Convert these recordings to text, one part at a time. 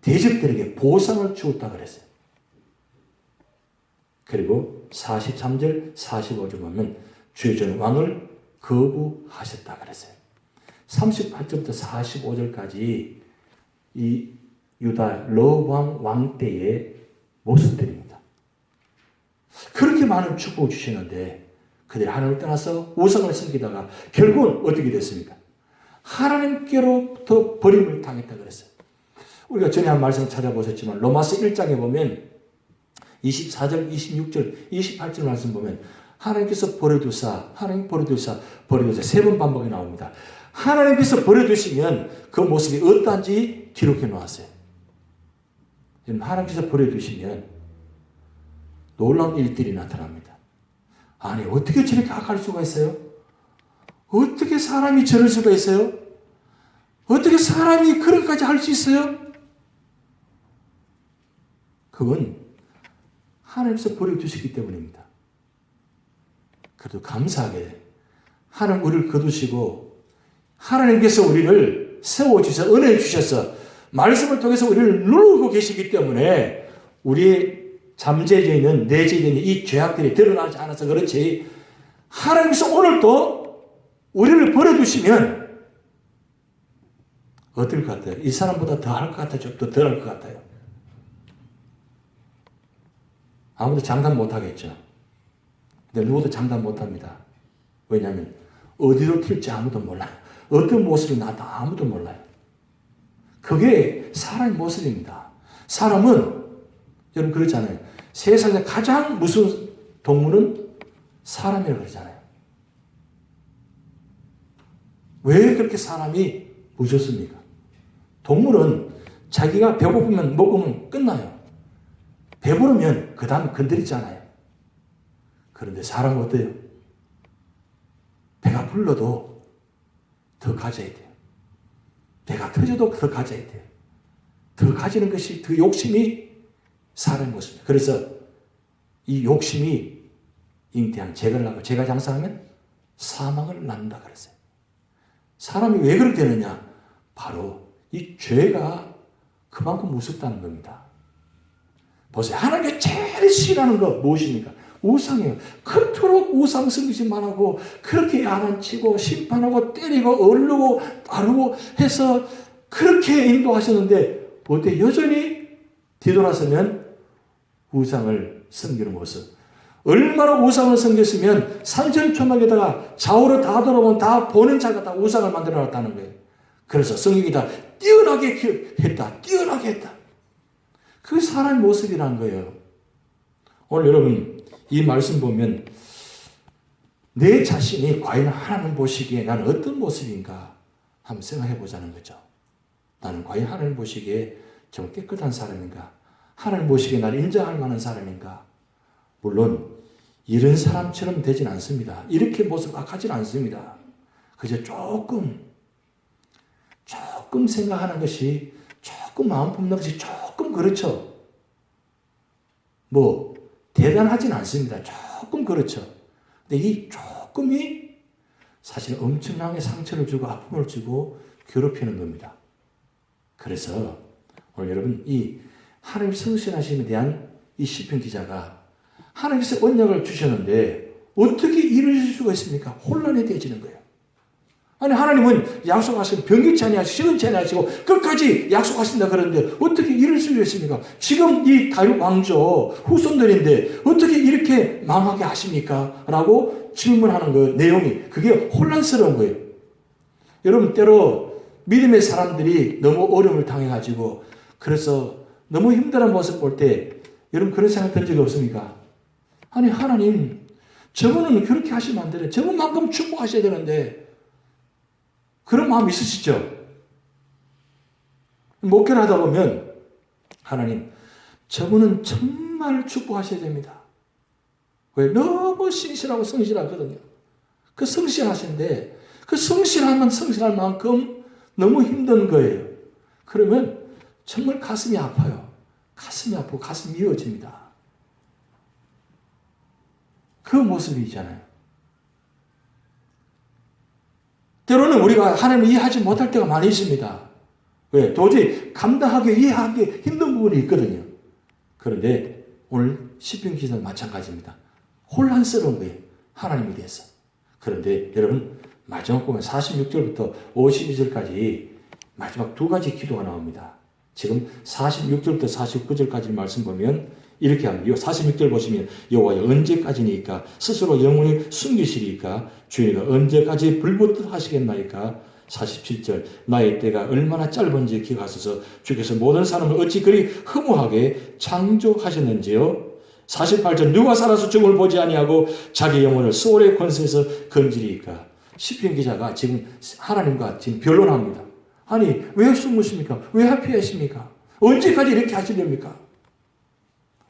대적들에게 보상을 주었다 그랬어요. 그리고 43절, 45절 보면 주전 왕을 거부하셨다 그랬어요. 38절부터 45절까지 이 유다 러왕 왕 때의 모습들입니다. 그렇게 많은 축복을 주시는데 그들이 하나님을 떠나서 우상을 섬기다가 결국은 어떻게 됐습니까? 하나님께로부터 버림을 당했다 그랬어요. 우리가 전에 한 말씀 찾아보셨지만 로마서 1장에 보면 24절, 26절, 28절 말씀 보면 하나님께서 버려두사, 하나님 버려두사, 버려두사 세 번 반복이 나옵니다. 하나님께서 버려두시면 그 모습이 어떠한지 기록해 놓았어요. 하나님께서 버려두시면 놀라운 일들이 나타납니다. 아니, 어떻게 저렇게 악할 수가 있어요? 어떻게 사람이 저럴 수가 있어요? 어떻게 사람이 그렇게까지 할 수 있어요? 그건 하나님께서 버려두시기 때문입니다. 그래도 감사하게 하나님 우리를 거두시고 하나님께서 우리를 세워주셔서 은혜 주셔서 말씀을 통해서 우리를 누르고 계시기 때문에 우리의 잠재져 있는 내재져 있는 이 죄악들이 드러나지 않아서 그렇지 하나님께서 오늘도 우리를 버려두시면 어떨 것 같아요? 이 사람보다 더 할 것 같아요? 좀더 덜 할 것 같아요? 아무도 장담 못 하겠죠. 근데 누구도 장담 못 합니다. 왜냐하면 어디로 튈지 아무도 몰라요. 어떤 모습이 나다 아무도 몰라요. 그게 사람의 모습입니다. 사람은 여러분 그렇잖아요. 세상에 가장 무서운 동물은 사람이라고 그러잖아요. 왜 그렇게 사람이 무섭습니까? 동물은 자기가 배고프면 먹으면 끝나요. 배부르면 그 다음 건드리잖아요. 그런데 사람은 어때요? 배가 불러도 더 가져야 돼요. 배가 터져도 더 가져야 돼요. 더 가지는 것이 그 욕심이 사람의 모습입니다. 그래서 이 욕심이 잉태한 죄를 낳고 죄가 장사하면 사망을 낳는다 그랬어요. 사람이 왜 그렇게 되느냐? 바로 이 죄가 그만큼 무섭다는 겁니다. 보세요. 하나님께 제일 싫어하는 거 무엇입니까? 우상이에요. 그토록 우상 승리심만 하고 그렇게 야단 치고 심판하고 때리고 얼르고 따르고 해서 그렇게 인도하셨는데 어때 여전히 뒤돌아서면 우상을 섬기는 모습. 얼마나 우상을 섬겼으면 산천초막에다가 좌우로 다 돌아보면 다 보는 자가 다 우상을 만들어 놨다는 거예요. 그래서 성경이 다 뛰어나게 했다. 뛰어나게 했다. 그게 사람의 모습이라는 거예요. 오늘 여러분 이 말씀 보면 내 자신이 과연 하나님 보시기에 나는 어떤 모습인가 한번 생각해 보자는 거죠. 나는 과연 하나님 보시기에 좀 깨끗한 사람인가? 하나님 보시기에 나를 인정할 만한 사람인가? 물론 이런 사람처럼 되진 않습니다. 이렇게 모습 악하진 않습니다. 그저 조금 조금 생각하는 것이 조금 마음 품는 것이 조금 그렇죠. 뭐 대단하진 않습니다. 조금 그렇죠. 근데 이 조금이 사실 엄청나게 상처를 주고 아픔을 주고 괴롭히는 겁니다. 그래서 오늘 여러분 이 하나님 성신하심에 대한 이 시편 기자가 하나님께서 언약을 주셨는데 어떻게 이루실 수가 있습니까? 혼란이 되어지는 거예요. 아니 하나님은 약속하시고 변기치 아니하시고 시원치 아니하시고 끝까지 약속하신다 그러는데 어떻게 이럴 수 있습니까? 지금 이 다윗 왕조 후손들인데 어떻게 이렇게 망하게 하십니까? 라고 질문하는 그 내용이 그게 혼란스러운 거예요. 여러분 때로 믿음의 사람들이 너무 어려움을 당해가지고 그래서 너무 힘들은 모습 볼 때 여러분 그런 생각 든 적이 없습니까? 아니 하나님 저분은 그렇게 하시면 안 되네. 저분만큼 축복하셔야 되는데 그런 마음 있으시죠? 목회를 하다 보면 하나님 저분은 정말 축복하셔야 됩니다. 왜? 너무 신실하고 성실하거든요. 그 성실하신데 그 성실하면 성실할 만큼 너무 힘든 거예요. 그러면 정말 가슴이 아파요. 가슴이 아프고 가슴이 미어집니다. 그 모습이잖아요. 때로는 우리가 하나님을 이해하지 못할 때가 많이 있습니다. 왜? 도저히 감당하기, 이해하기 힘든 부분이 있거든요. 그런데 오늘 시편 기사는 마찬가지입니다. 혼란스러운 거예요. 하나님에 대해서. 그런데 여러분, 마지막 보면 46절부터 52절까지 마지막 두 가지 기도가 나옵니다. 지금 46절부터 49절까지 말씀 보면 이렇게 합니다. 46절 보시면 여호와여 언제까지니까 스스로 영원히 숨기시리까 주인가 언제까지 불붙듯 하시겠나이까 47절 나의 때가 얼마나 짧은지 기억하소서 주께서 모든 사람을 어찌 그리 허무하게 창조하셨는지요 48절 누가 살아서 죽음을 보지 아니하고 자기 영혼을 소울의 권세에서 건지리까 시편 기자가 지금 하나님과 지금 변론합니다. 아니 왜 숨으십니까? 왜 하피하십니까? 언제까지 이렇게 하시렵니까?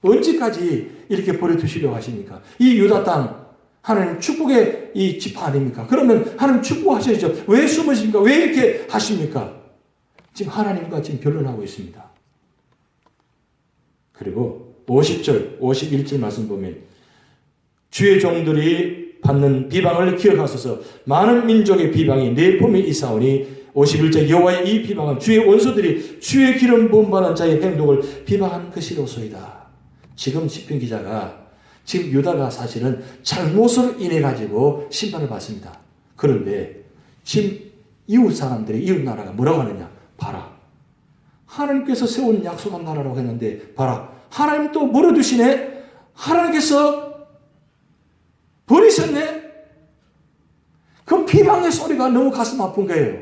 언제까지 이렇게 버려두시려고 하십니까? 이 유다 땅 하나님 축복의 이 지파 아닙니까? 그러면 하나님 축복하셔야죠. 왜 숨으십니까? 왜 이렇게 하십니까? 지금 하나님과 지금 변론하고 있습니다. 그리고 50절, 51절 말씀 보면 주의 종들이 받는 비방을 기억하소서 많은 민족의 비방이 내 품에 있사오니 51절 여호와의 이 비방은 주의 원수들이 주의 기름 부음 받은 자의 행동을 비방한 것이로소이다. 지금 시편 기자가 지금 유다가 사실은 잘못을 인해 가지고 심판을 받습니다. 그런데 지금 이웃 사람들이 이웃 나라가 뭐라고 하느냐? 봐라. 하나님께서 세운 약속한 나라라고 했는데 봐라. 하나님 또 물어두시네. 하나님께서 버리셨네. 그 비방의 소리가 너무 가슴 아픈 거예요.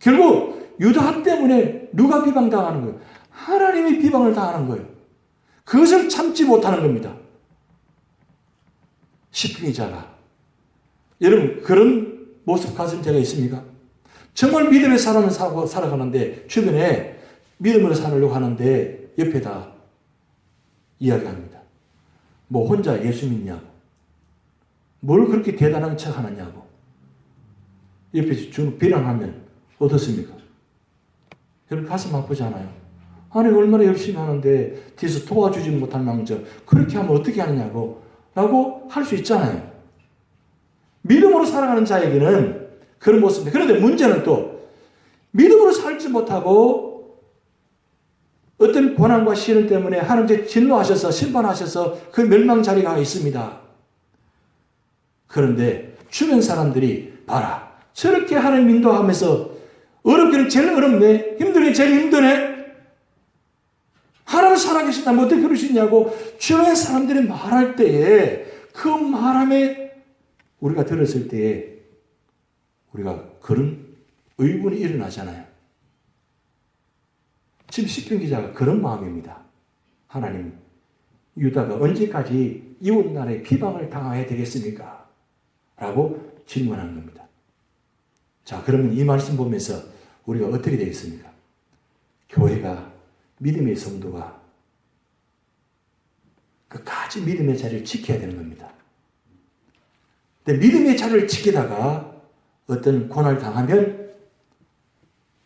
결국 유다 때문에 누가 비방당하는 거예요? 하나님이 비방을 당하는 거예요. 그것을 참지 못하는 겁니다. 시핑이자가 여러분 그런 모습 가진 자가 있습니까? 정말 믿음의 사람을 살고 살아가는데 주변에 믿음으로 살려고 하는데 옆에다 이야기합니다. 뭐 혼자 예수 믿냐고. 뭘 그렇게 대단한 척 하느냐고. 옆에서 주 비난하면 어떻습니까? 여러분 가슴 아프지 않아요? 아니 얼마나 열심히 하는데 뒤에서 도와주지 못할 망정 그렇게 하면 어떻게 하느냐고 라고 할 수 있잖아요. 믿음으로 살아가는 자에게는 그런 모습입니다. 그런데 문제는 또 믿음으로 살지 못하고 어떤 고난과 시련 때문에 하나님께 진노하셔서 심판하셔서 그 멸망 자리가 있습니다. 그런데 주변 사람들이 봐라 저렇게 하나님 인도하면서 어렵기는 제일 어렵네 힘들게 제일 힘드네 하나님 살아계신다면 어떻게 그럴 수 있냐고 주변 사람들이 말할 때에 그 말함에 우리가 들었을 때에 우리가 그런 의문이 일어나잖아요. 지금 시편 기자가 그런 마음입니다. 하나님, 유다가 언제까지 이웃 나라의 비방을 당해야 되겠습니까? 라고 질문한 겁니다. 자, 그러면 이 말씀 보면서 우리가 어떻게 되겠습니까? 교회가 믿음의 성도가 끝까지 믿음의 자리를 지켜야 되는 겁니다. 근데 믿음의 자리를 지키다가 어떤 고난을 당하면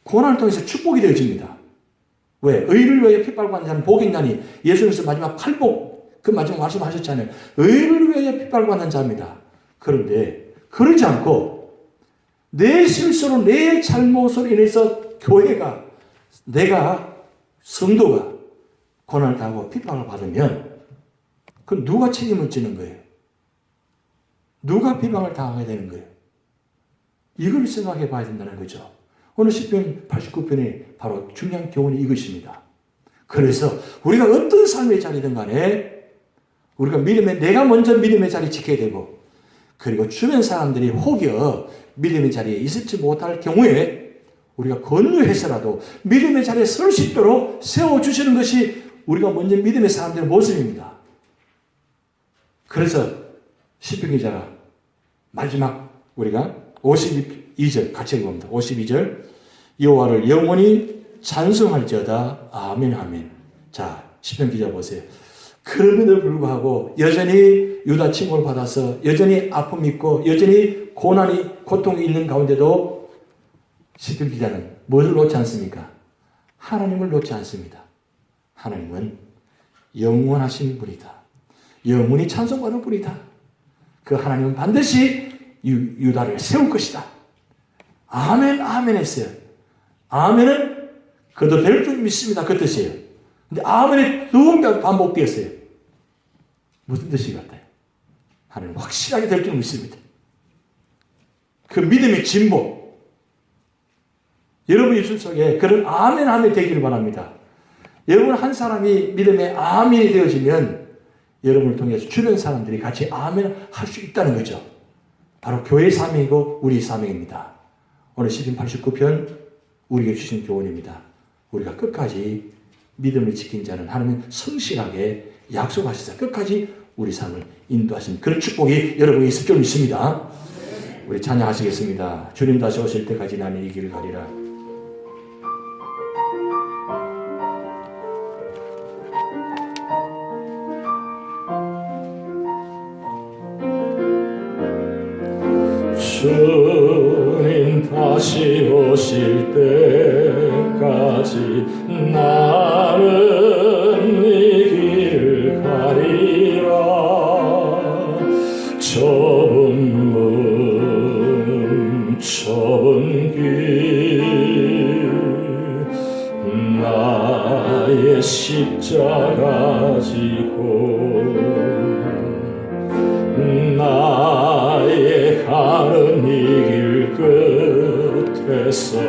고난을 통해서 축복이 되어집니다. 왜? 의를 위하여 핏발고 하는 자는 복이 있나니 예수님께서 마지막 칼복 그 마지막 말씀하셨잖아요. 의를 위하여 핏발고 하는 자입니다. 그런데 그러지 않고 내 실수로 내 잘못으로 인해서 교회가 내가 성도가 고난을 당하고 핍박을 받으면 그 누가 책임을 지는 거예요? 누가 비방을 당하게 되는 거예요? 이걸 생각해 봐야 된다는 거죠. 오늘 10편 89편의 바로 중요한 교훈이 이것입니다. 그래서 우리가 어떤 삶의 자리든 간에 우리가 믿음의 내가 먼저 믿음의 자리 지켜야 되고 그리고 주변 사람들이 혹여 믿음의 자리에 있을지 못할 경우에 우리가 권유해서라도 믿음의 자리에 설 수 있도록 세워주시는 것이 우리가 먼저 믿음의 사람들의 모습입니다. 그래서 시편 기자가 마지막 우리가 52절 같이 읽어봅니다. 52절 여호와를 영원히 찬송할지어다 아멘 아멘. 자 시편 기자 보세요. 그럼에도 불구하고 여전히 유다 침공을 받아서 여전히 아픔 있고 여전히 고난이 고통이 있는 가운데도 시편 기자는 뭘 놓지 않습니까? 하나님을 놓지 않습니다. 하나님은 영원하신 분이다. 영원히 찬송받는 분이다. 그 하나님은 반드시 유, 다를 세울 것이다. 아멘, 아멘 했어요. 아멘은 그도 될 줄 믿습니다. 그 뜻이에요. 근데 아멘이 두 번 반복되었어요. 무슨 뜻이 같아요? 하나님 확실하게 될 줄 믿습니다. 그 믿음의 진보. 여러분 입술 속에 그런 아멘 아멘 되기를 바랍니다. 여러분 한 사람이 믿음의 아멘이 되어지면 여러분을 통해서 주변 사람들이 같이 아멘 할 수 있다는 거죠. 바로 교회 사명이고 우리 사명입니다. 오늘 시편 89편 우리에게 주신 교훈입니다. 우리가 끝까지 믿음을 지킨 자는 하나님 성실하게 약속하시자 끝까지 우리 삶을 인도하신 그런 축복이 여러분이 있을 줄 믿습니다. 우리 찬양하시겠습니다. 주님 다시 오실 때까지 나는 이 길을 가리라. 주님 다시 오실 때까지 나는 이 길을 가리라. 좁은 문 좁은 길 나의 십자가 지 끝에서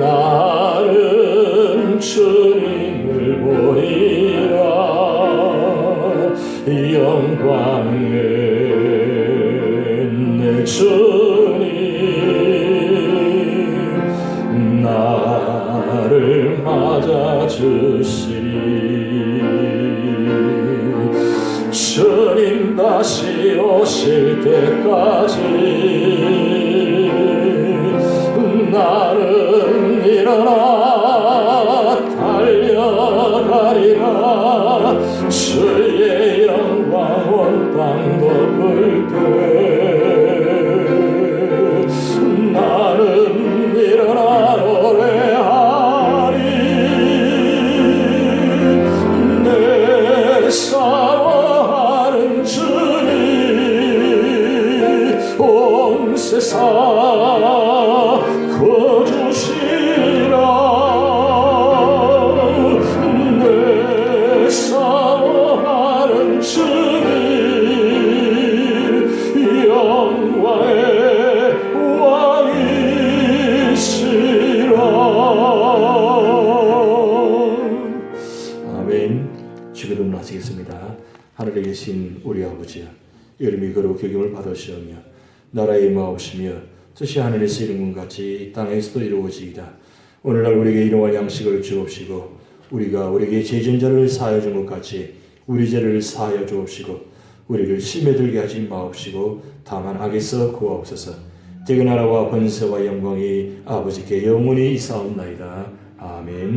나는 주님을 보리라. 영광의 내 주님. 나를 맞아주시리 주님 다시 오실 때까지 달려가리라 우리 아버지여, 이름이 거룩 교경을 받으시오며, 나라의 임하옵시며, 뜻이 하늘에서 이룬 것 같이 이 땅에서도 이루어지이다. 오늘날 우리에게 일용할 양식을 주옵시고, 우리가 우리에게 죄진 자를 사하여 준 것 같이 우리 죄를 사하여 주옵시고, 우리를 심에 들게 하지 마옵시고, 다만 악에서 구하옵소서. 대그 나라와 번세와 영광이 아버지께 영원히 있사옵나이다. 아멘.